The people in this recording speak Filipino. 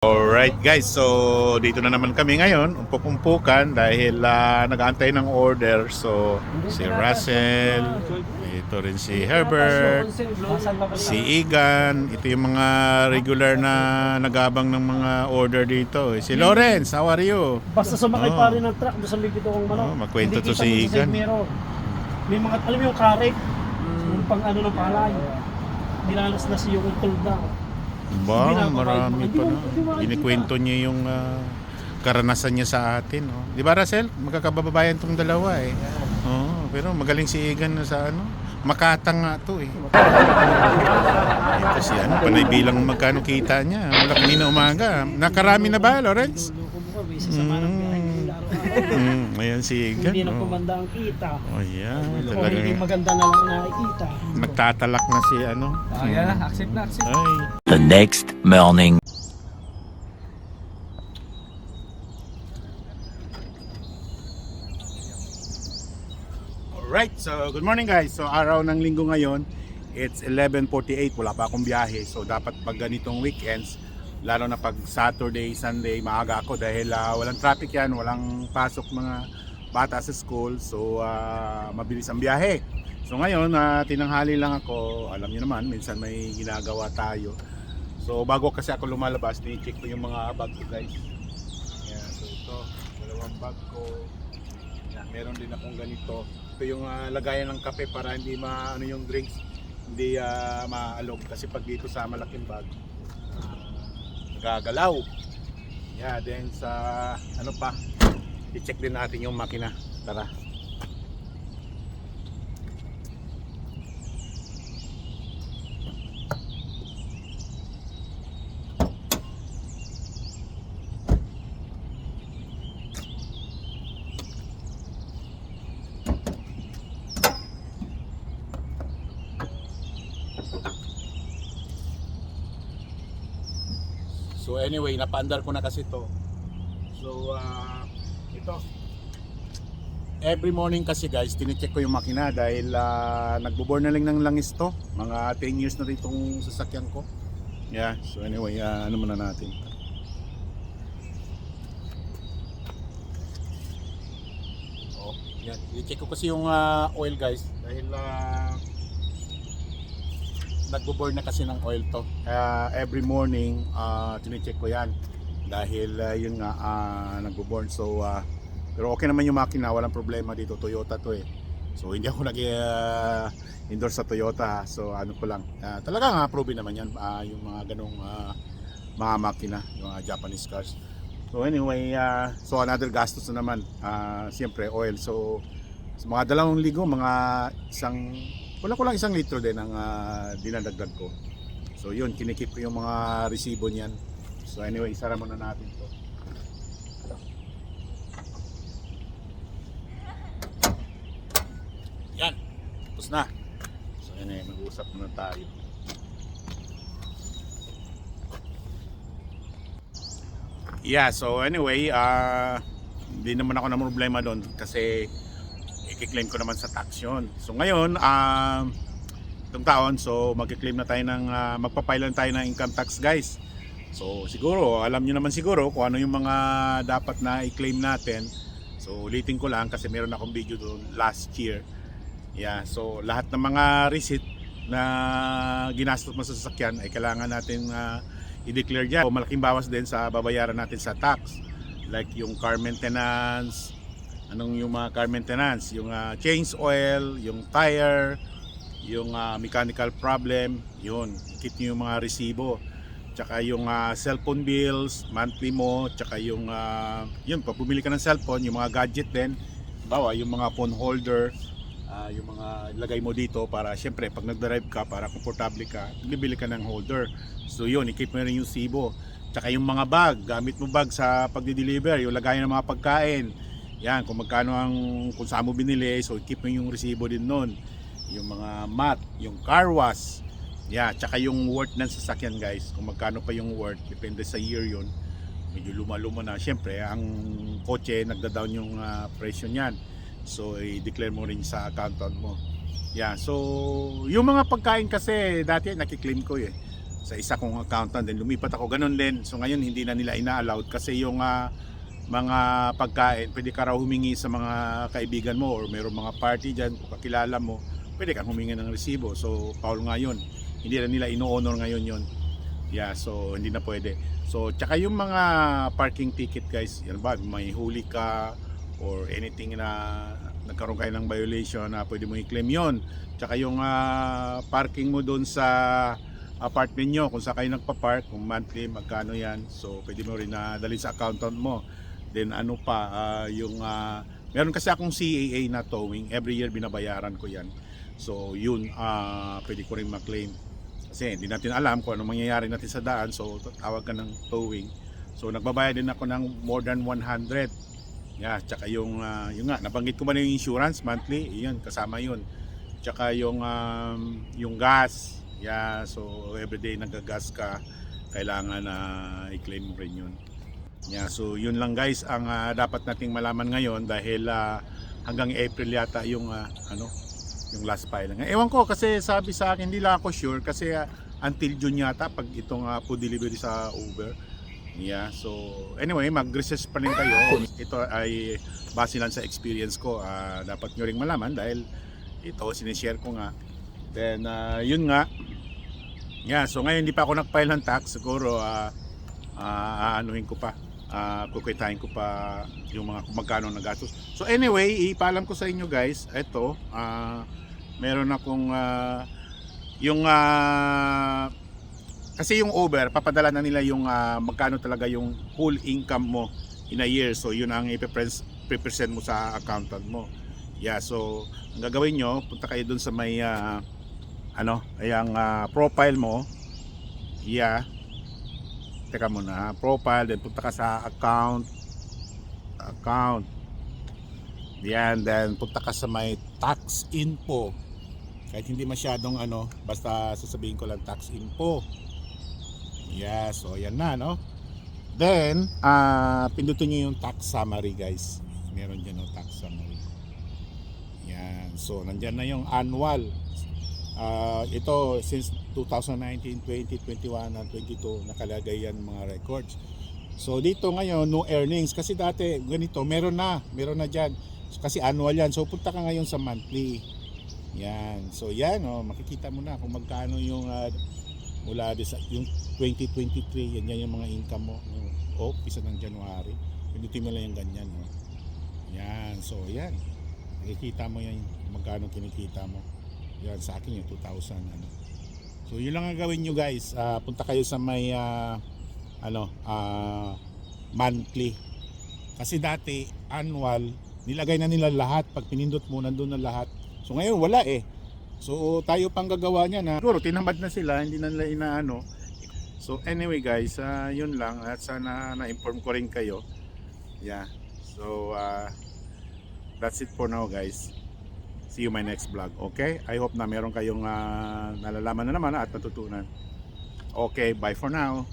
Alright guys, so dito na naman kami ngayon, umpok-umpukan dahil ah, nag-aantay ng order. So si Russell, ito rin si Herbert, si Igan, ito yung mga regular na nagabang ng mga order dito. Eh, Si Lawrence, how are you? Basta sumakay Oh. pa rin ng truck doon sa may bito kong manok. Oh, magkwento to si Igan. May mga, alam mo yung karek, yung pang ano ng palay. Nilalas na siya yung tulda. Ba, marami pa na. Inikwento niya yung ah, karanasan niya sa atin. Oh. Di ba Russell? Magkakababayan tong dalawa eh. Oo, pero magaling si Igan na sa ano. Makatang nga to eh. Ito si ano, panay bilang magkano kita niya. Wala kanina umaga. Nakarami na ba, Lawrence? Mm. Mm, ayan si Igan. Hindi na Oh. kumanda ang kita. Oh, yeah. Hindi Talagang maganda na lang nakikita. nagtatalak na si ano. Ah, yan na, accept na, accept. Ay. The next morning. Alright, so good morning guys. So araw ng linggo ngayon, it's 11.48, wala pa akong biyahe. So dapat pag ganitong weekends, lalo na pag Saturday, Sunday, maaga ako dahil ah, walang traffic yan, walang pasok mga bata sa school. So ah, mabilis ang biyahe. So ngayon, ah, tinanghali lang ako. Alam niyo naman, minsan may ginagawa tayo. So bago kasi ako lumalabas, ni-check ko yung mga bag ko guys. Yan, so ito, dalawang bag ko. Yan, meron din akong ganito. Ito yung ah, lagayan ng kape para hindi ma ano yung drinks hindi uh, maalog kasi pag dito sa malaking bag gagalaw. Yeah, then sa ano pa i-check din natin yung makina. Tara. So anyway, napaandar ko na kasi to. So ah, ito. Every morning kasi guys, tinicheck ko yung makina dahil uh, nagbo-born na lang ng langis to. Mga 10 years na rin itong sasakyan ko. Yeah, so anyway, ah, ano muna natin. Oh, yan. I-check ko kasi yung ah, oil guys dahil ah, nagbo-burn na kasi ng oil to. Kaya every morning, uh, tinicheck ko yan. Dahil uh, yun nga, uh, nagbo-burn. So, ah, pero okay naman yung makina, walang problema dito. Toyota to eh. So, hindi ako nag-endorse sa Toyota. So, ano ko lang. Uh, talaga nga, proven naman yan. ah, yung mga ganong ah, mga makina, yung mga Japanese cars. So, anyway, ah, so another gastos na naman. Ah, Siyempre, oil. So, sa mga dalawang ligo, mga isang wala ko lang isang litro din ang ah, dinadagdag ko. So yun, kinikip ko yung mga resibo niyan. So anyway, isara muna natin to. Yan, tapos na. So anyway, mag-uusap muna tayo. Yeah, so anyway, ah hindi naman ako na problema doon kasi i-claim ko naman sa tax yun. So ngayon, um, itong taon, so mag-claim na tayo ng, uh, magpapile na tayo ng income tax guys. So siguro, alam nyo naman siguro kung ano yung mga dapat na i-claim natin. So ulitin ko lang kasi meron akong video doon last year. Yeah, so lahat ng mga receipt na ginastos mo sa sasakyan ay kailangan natin uh, i-declare dyan. So, malaking bawas din sa babayaran natin sa tax. Like yung car maintenance, anong yung mga car maintenance, yung ah, change oil, yung tire, yung ah, mechanical problem, yun, ikit nyo yung mga resibo. Tsaka yung ah, cellphone bills, monthly mo, tsaka yung, ah, yun, pag bumili ka ng cellphone, yung mga gadget din, bawa yung mga phone holder, ah, yung mga ilagay mo dito para syempre pag nag-drive ka para komportable ka, bibili ka ng holder. So yun, ikip mo rin yung sibo. Tsaka yung mga bag, gamit mo bag sa pagdi-deliver, yung lagayan ng mga pagkain. Yan, kung magkano ang kung saan mo binili, so keep mo yung resibo din nun. Yung mga mat, yung car wash. Yeah, tsaka yung worth ng sasakyan guys, kung magkano pa yung worth, depende sa year yun. Medyo luma-luma na. Siyempre, ang kotse, nagda-down yung ah, presyo niyan. So, i-declare mo rin sa accountant mo. Yeah, so, yung mga pagkain kasi, dati nakiklaim ko eh. sa isa kong accountant then lumipat ako ganun din so ngayon hindi na nila ina-allowed kasi yung ah, mga pagkain pwede ka raw humingi sa mga kaibigan mo or mayroong mga party dyan kakilala mo pwede kang humingi ng resibo. So Paul nga yun hindi na nila ino-honor ngayon yun. Yeah so hindi na pwede. So tsaka yung mga parking ticket guys yan ba may huli ka or anything na nagkaroon kayo ng violation na pwede mo i-claim yon tsaka yung ah, parking mo doon sa apartment nyo kung saan kayo nagpa-park kung monthly magkano yan. So pwede mo rin na dalhin sa accountant mo then ano pa ah, yung ah, meron kasi akong CAA na towing. Every year binabayaran ko yan. So yun ah, pwede ko rin ma-claim kasi hindi natin alam kung ano mangyayari natin sa daan. So tawag ka ng towing. So nagbabayad din ako ng more than 100 yeah tsaka yung ah, yung nga nabanggit ko ba na yung insurance monthly? Yun kasama yun. Tsaka yung um, yung gas. Yeah so everyday nagagas ka. Kailangan na i-claim mo rin yun yeah so yun lang guys ang ah, dapat nating malaman ngayon dahil ah, hanggang April yata yung ah, ano yung last filing. Ewan ko kasi sabi sa akin hindi lang ako sure kasi ah, until June yata pag itong ah, food delivery sa Uber. Yeah so anyway mag-research pa rin kayo. Ito ay base lang sa experience ko ah, dapat nyo ring malaman dahil ito sinishare ko nga. Then ah, yun nga. Yeah so ngayon hindi pa ako nag-file ng tax siguro ah ah, aanuhin ko pa ah kukwitahin ko pa yung mga kung magkano na gastos so anyway ipaalam ko sa inyo guys ito ah meron akong ah, yung ah, kasi yung Uber papadala na nila yung ah, magkano talaga yung whole income mo in a year. So yun ang ipe-present mo sa accountant mo. Yeah so ang gagawin nyo punta kayo dun sa may ah, ano ayang ah, profile mo. Yeah teka muna profile then punta ka sa account. Account. Yan then punta ka sa may tax info. Kahit hindi masyadong ano basta sasabihin ko lang tax info. Yeah so yan na no? Then ah pindutin nyo yung tax summary guys. Meron dyan no tax summary. Yan so nandyan na yung annual Ah, ito since 2019, 20, 21, and 22 nakalagay yan mga records. So dito ngayon no earnings kasi dati ganito meron na, meron na diyan. kasi annual yan. So punta ka ngayon sa monthly. Yan. So yan oh, makikita mo na kung magkano yung ah, mula sa yung 2023 yan, yan yung mga income mo. Oh, pisa ng January. Pindutin mo lang yung ganyan. Oh. Yan. So yan. Makikita mo yan magkano kinikita mo. Yan sa akin yung 2,000 ano. So yun lang ang gawin nyo guys. Ah, punta kayo sa may ah, ano ah, monthly. Kasi dati annual nilagay na nila lahat pag pinindot mo nandun na lahat. So ngayon wala eh. So tayo pang gagawa niya na siguro tinamad na sila hindi na nila inaano. So anyway guys, ah, yun lang at sana na-inform ko rin kayo. Yeah. So ah, that's it for now guys. See you my next vlog. Okay? I hope na meron kayong ah, nalalaman na naman at natutunan. Okay, bye for now.